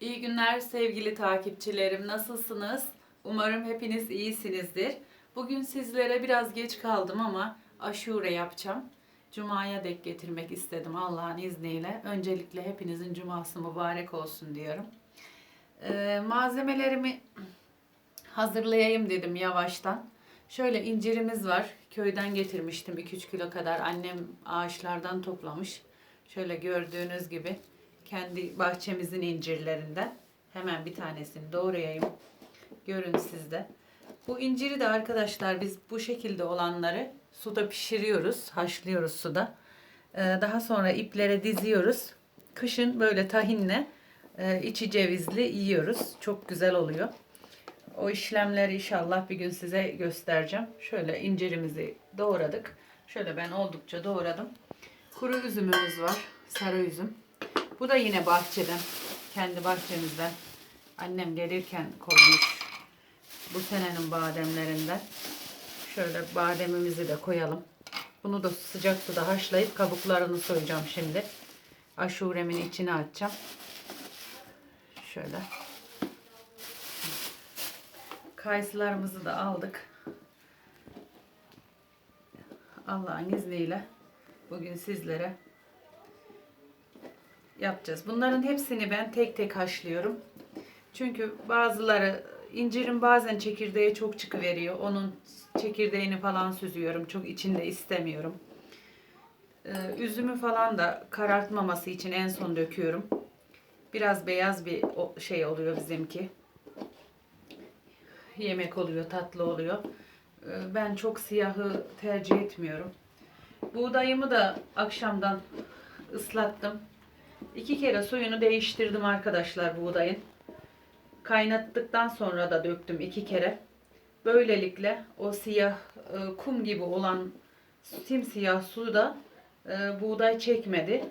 İyi günler sevgili takipçilerim. Nasılsınız? Umarım hepiniz iyisinizdir. Bugün sizlere biraz geç kaldım ama aşure yapacağım. Cuma'ya dek getirmek istedim Allah'ın izniyle. Öncelikle hepinizin cuması mübarek olsun diyorum. Ee, malzemelerimi hazırlayayım dedim yavaştan. Şöyle incirimiz var. Köyden getirmiştim 2-3 kilo kadar. Annem ağaçlardan toplamış. Şöyle gördüğünüz gibi kendi bahçemizin incirlerinden. Hemen bir tanesini doğrayayım. Görün siz de. Bu inciri de arkadaşlar biz bu şekilde olanları suda pişiriyoruz. Haşlıyoruz suda. Ee, Daha sonra iplere diziyoruz. Kışın böyle tahinle e, içi cevizli yiyoruz. Çok güzel oluyor. O işlemleri inşallah bir gün size göstereceğim. Şöyle incirimizi doğradık. Şöyle ben oldukça doğradım. Kuru üzümümüz var. Sarı üzüm. Bu da yine bahçeden. Kendi bahçemizden. Annem gelirken koymuş. Bu senenin bademlerinden. Şöyle bademimizi de koyalım. Bunu da sıcak suda haşlayıp kabuklarını soyacağım şimdi. Aşuremin içine atacağım. Şöyle. Kayısılarımızı da aldık. Allah'ın izniyle bugün sizlere yapacağız. Bunların hepsini ben tek tek haşlıyorum. Çünkü bazıları incirin bazen çekirdeği çok çıkıveriyor. Onun çekirdeğini falan süzüyorum. Çok içinde istemiyorum. Ee, üzümü falan da karartmaması için en son döküyorum. Biraz beyaz bir şey oluyor bizimki yemek oluyor, tatlı oluyor. Ee, Ben çok siyahı tercih etmiyorum. Buğdayımı da akşamdan ıslattım. İki kere suyunu değiştirdim arkadaşlar buğdayın. Kaynattıktan sonra da döktüm iki kere. Böylelikle o siyah e, kum gibi olan simsiyah su da e, buğday çekmedi.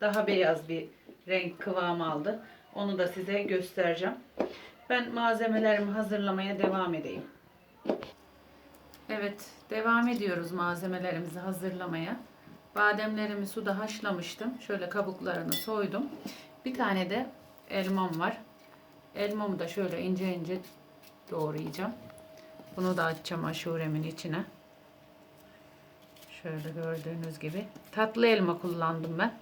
Daha beyaz bir renk kıvam aldı. Onu da size göstereceğim. Ben malzemelerimi hazırlamaya devam edeyim. Evet, devam ediyoruz malzemelerimizi hazırlamaya. Bademlerimi suda haşlamıştım. Şöyle kabuklarını soydum. Bir tane de elmam var. Elmamı da şöyle ince ince doğrayacağım. Bunu da açacağım aşuremin içine. Şöyle gördüğünüz gibi. Tatlı elma kullandım ben.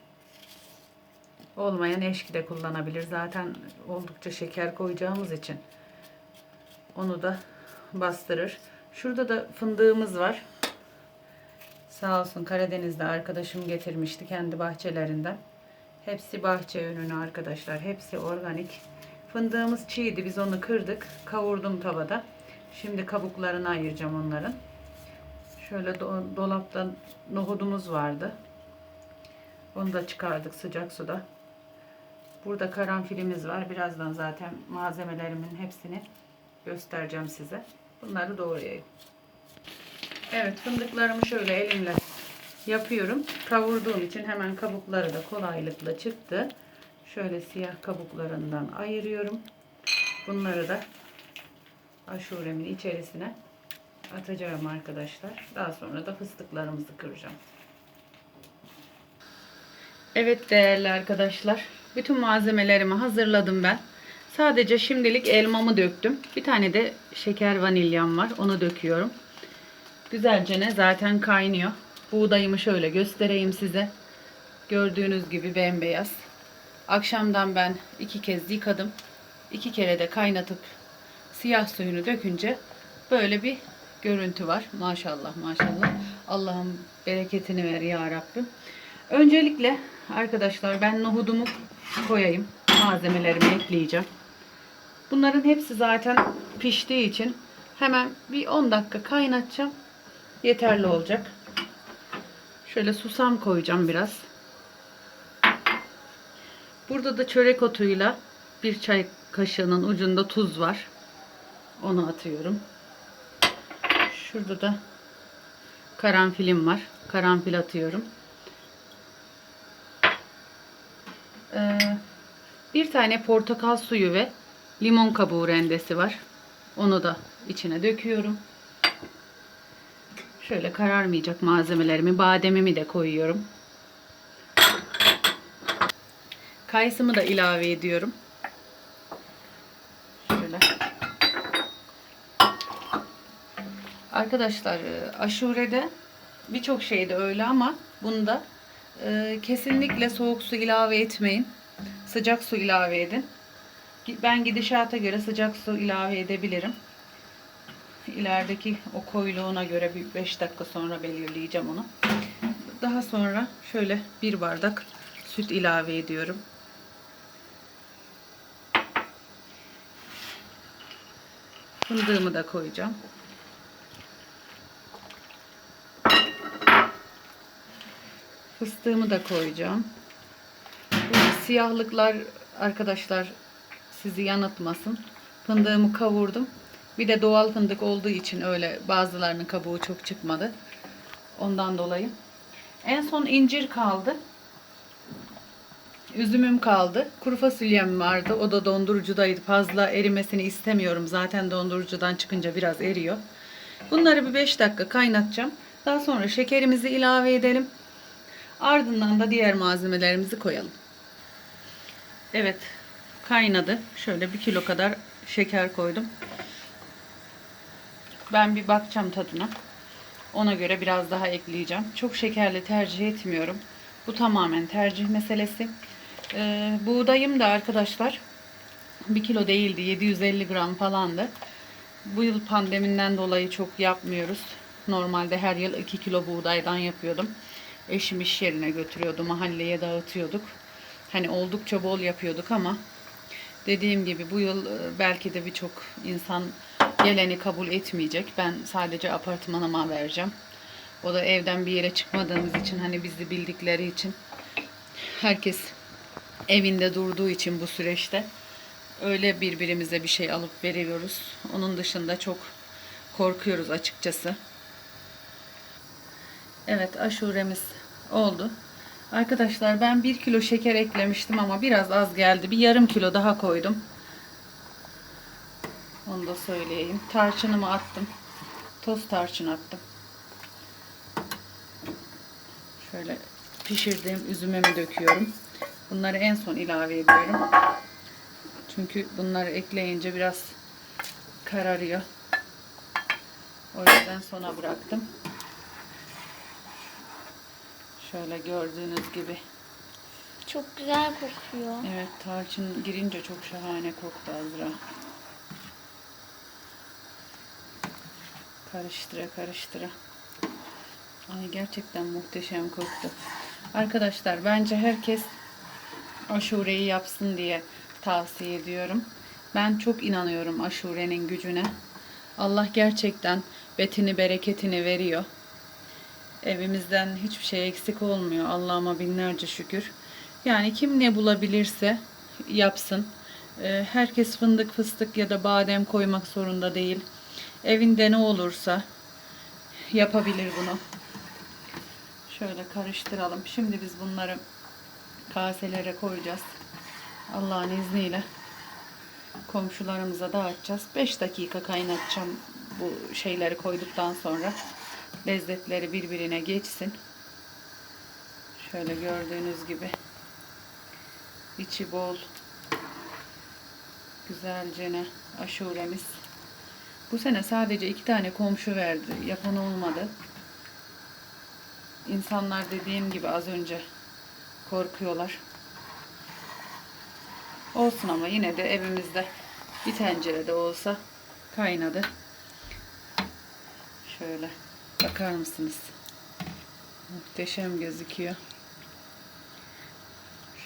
Olmayan eşki de kullanabilir. Zaten oldukça şeker koyacağımız için. Onu da bastırır. Şurada da fındığımız var. Sağ olsun Karadeniz'de arkadaşım getirmişti kendi bahçelerinden. Hepsi bahçe ürünü arkadaşlar. Hepsi organik. Fındığımız çiğdi. Biz onu kırdık. Kavurdum tavada. Şimdi kabuklarını ayıracağım onların. Şöyle do- dolapta nohudumuz vardı. Onu da çıkardık sıcak suda. Burada karanfilimiz var. Birazdan zaten malzemelerimin hepsini göstereceğim size. Bunları doğrayayım. Evet fındıklarımı şöyle elimle yapıyorum. Kavurduğum için hemen kabukları da kolaylıkla çıktı. Şöyle siyah kabuklarından ayırıyorum. Bunları da aşuremin içerisine atacağım arkadaşlar. Daha sonra da fıstıklarımızı kıracağım. Evet değerli arkadaşlar. Bütün malzemelerimi hazırladım ben. Sadece şimdilik elmamı döktüm. Bir tane de şeker vanilyam var. Onu döküyorum. Güzelce ne zaten kaynıyor. Buğdayımı şöyle göstereyim size. Gördüğünüz gibi bembeyaz. Akşamdan ben iki kez yıkadım. İki kere de kaynatıp siyah suyunu dökünce böyle bir görüntü var. Maşallah maşallah. Allah'ım bereketini ver ya Rabbim. Öncelikle arkadaşlar ben nohudumu koyayım. Malzemelerimi ekleyeceğim. Bunların hepsi zaten piştiği için hemen bir 10 dakika kaynatacağım. Yeterli olacak. Şöyle susam koyacağım biraz. Burada da çörek otuyla bir çay kaşığının ucunda tuz var. Onu atıyorum. Şurada da karanfilim var. Karanfil atıyorum. Ee, bir tane portakal suyu ve limon kabuğu rendesi var. Onu da içine döküyorum. Şöyle kararmayacak malzemelerimi, bademimi de koyuyorum. Kayısımı da ilave ediyorum. Şöyle. Arkadaşlar e, aşurede birçok şey de öyle ama bunda e, kesinlikle soğuk su ilave etmeyin. Sıcak su ilave edin. Ben gidişata göre sıcak su ilave edebilirim. İlerideki o koyuluğuna göre bir 5 dakika sonra belirleyeceğim onu. Daha sonra şöyle bir bardak süt ilave ediyorum. Fındığımı da koyacağım. Fıstığımı da koyacağım. Bu siyahlıklar arkadaşlar sizi yanıltmasın. Fındığımı kavurdum. Bir de doğal fındık olduğu için öyle bazılarının kabuğu çok çıkmadı. Ondan dolayı. En son incir kaldı. Üzümüm kaldı. Kuru fasulyem vardı. O da dondurucudaydı. Fazla erimesini istemiyorum. Zaten dondurucudan çıkınca biraz eriyor. Bunları bir 5 dakika kaynatacağım. Daha sonra şekerimizi ilave edelim. Ardından da diğer malzemelerimizi koyalım. Evet kaynadı. Şöyle bir kilo kadar şeker koydum. Ben bir bakacağım tadına. Ona göre biraz daha ekleyeceğim. Çok şekerli tercih etmiyorum. Bu tamamen tercih meselesi. Ee, buğdayım da arkadaşlar 1 kilo değildi. 750 gram falandı. Bu yıl pandemiden dolayı çok yapmıyoruz. Normalde her yıl 2 kilo buğdaydan yapıyordum. Eşim iş yerine götürüyordu. Mahalleye dağıtıyorduk. Hani oldukça bol yapıyorduk ama dediğim gibi bu yıl e, belki de birçok insan geleni kabul etmeyecek. Ben sadece apartmanıma vereceğim. O da evden bir yere çıkmadığımız için hani bizi bildikleri için herkes evinde durduğu için bu süreçte öyle birbirimize bir şey alıp veriyoruz. Onun dışında çok korkuyoruz açıkçası. Evet aşuremiz oldu. Arkadaşlar ben 1 kilo şeker eklemiştim ama biraz az geldi. Bir yarım kilo daha koydum. Onu da söyleyeyim. Tarçınımı attım. Toz tarçın attım. Şöyle pişirdiğim üzümümü döküyorum. Bunları en son ilave ediyorum. Çünkü bunları ekleyince biraz kararıyor. O yüzden sona bıraktım. Şöyle gördüğünüz gibi. Çok güzel kokuyor. Evet tarçın girince çok şahane koktu Azra. Karıştıra karıştıra. Ay gerçekten muhteşem koktu. Arkadaşlar bence herkes aşureyi yapsın diye tavsiye ediyorum. Ben çok inanıyorum aşurenin gücüne. Allah gerçekten betini bereketini veriyor. Evimizden hiçbir şey eksik olmuyor. Allah'ıma binlerce şükür. Yani kim ne bulabilirse yapsın. Ee, Herkes fındık, fıstık ya da badem koymak zorunda değil. Evinde ne olursa yapabilir bunu. Şöyle karıştıralım. Şimdi biz bunları kaselere koyacağız. Allah'ın izniyle komşularımıza dağıtacağız. 5 dakika kaynatacağım bu şeyleri koyduktan sonra. Lezzetleri birbirine geçsin. Şöyle gördüğünüz gibi içi bol güzelce aşuremiz. Bu sene sadece iki tane komşu verdi. Yapan olmadı. İnsanlar dediğim gibi az önce korkuyorlar. Olsun ama yine de evimizde bir tencerede olsa kaynadı. Şöyle bakar mısınız? Muhteşem gözüküyor.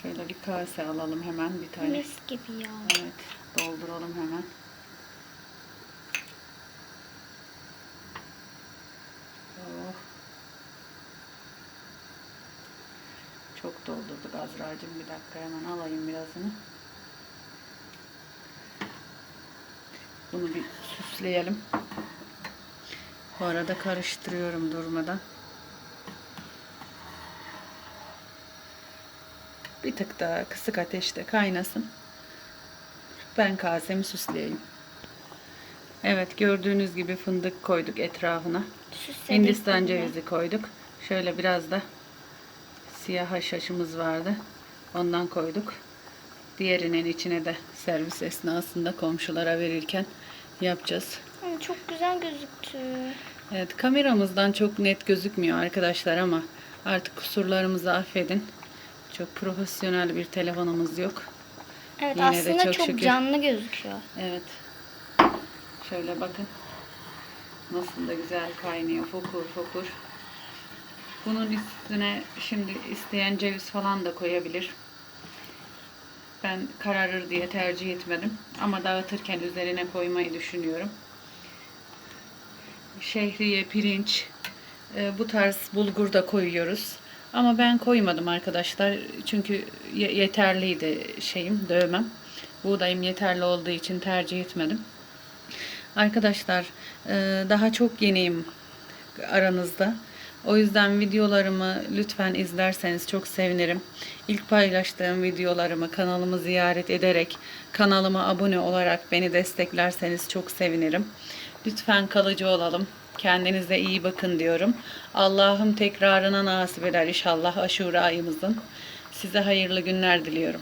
Şöyle bir kase alalım hemen bir tane. Mis gibi ya. Evet, dolduralım hemen. Oh. Çok doldurduk Azra'cığım. Bir dakika hemen alayım birazını. Bunu bir süsleyelim. Bu arada karıştırıyorum durmadan. Bir tık daha kısık ateşte kaynasın. Ben kasemi süsleyeyim. Evet gördüğünüz gibi fındık koyduk etrafına. Süsledik Hindistan cevizi koyduk. Şöyle biraz da siyah haşhaşımız vardı. Ondan koyduk. Diğerinin içine de servis esnasında komşulara verirken yapacağız. Çok güzel gözüktü. Evet kameramızdan çok net gözükmüyor arkadaşlar ama artık kusurlarımızı affedin. Çok profesyonel bir telefonumuz yok. Evet Yine de aslında çok çok, şükür. canlı gözüküyor. Evet. Şöyle bakın. Nasıl da güzel kaynıyor. Fokur fokur. Bunun üstüne şimdi isteyen ceviz falan da koyabilir. Ben kararır diye tercih etmedim. Ama dağıtırken üzerine koymayı düşünüyorum. Şehriye, pirinç, e, bu tarz bulgur da koyuyoruz. Ama ben koymadım arkadaşlar. Çünkü ye- yeterliydi şeyim, dövmem. Buğdayım yeterli olduğu için tercih etmedim. Arkadaşlar e, daha çok yeniyim aranızda. O yüzden videolarımı lütfen izlerseniz çok sevinirim. İlk paylaştığım videolarımı kanalımı ziyaret ederek kanalıma abone olarak beni desteklerseniz çok sevinirim. Lütfen kalıcı olalım. Kendinize iyi bakın diyorum. Allah'ım tekrarına nasip eder inşallah aşure ayımızın. Size hayırlı günler diliyorum.